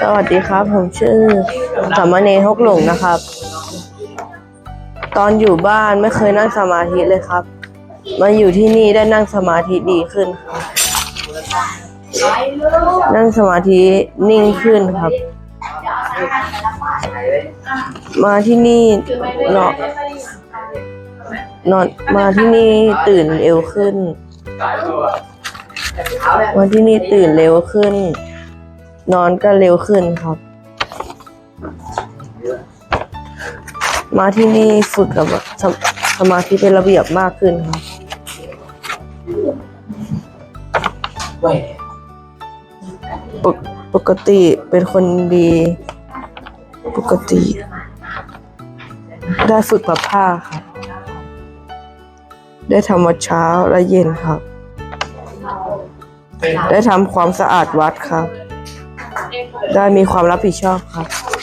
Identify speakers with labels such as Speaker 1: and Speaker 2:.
Speaker 1: สวัสดีครับ ผมชื่อสามเณรฮกหลงนะครับ ตอนอยู่บ้านไม่เคยนั่งสมาธิเลยครับ มาอยู่ที่นี่ได้นั่งสมาธิดีขึ้นครับนั่งสมาธินิ่งขึ้นครับ มาที่นี่นอนนอนมาที่นี่ตื่นเร็วขึ้น มาที่นี่ตื่นเร็วขึ้น นอนก็เร็วขึ้นครับ มาที่นี่ฝึกกับสมสมาธิเป็นระเบียบมากขึ้นครับปกปกติเป็นคนดี ปกติ ได้ฝึกกับผ้าครับ ได้ทำวัดเช้าและเย็นครับ ได้ทำความสะอาดวัดครับ ได้มีความรับผิดชอบครับ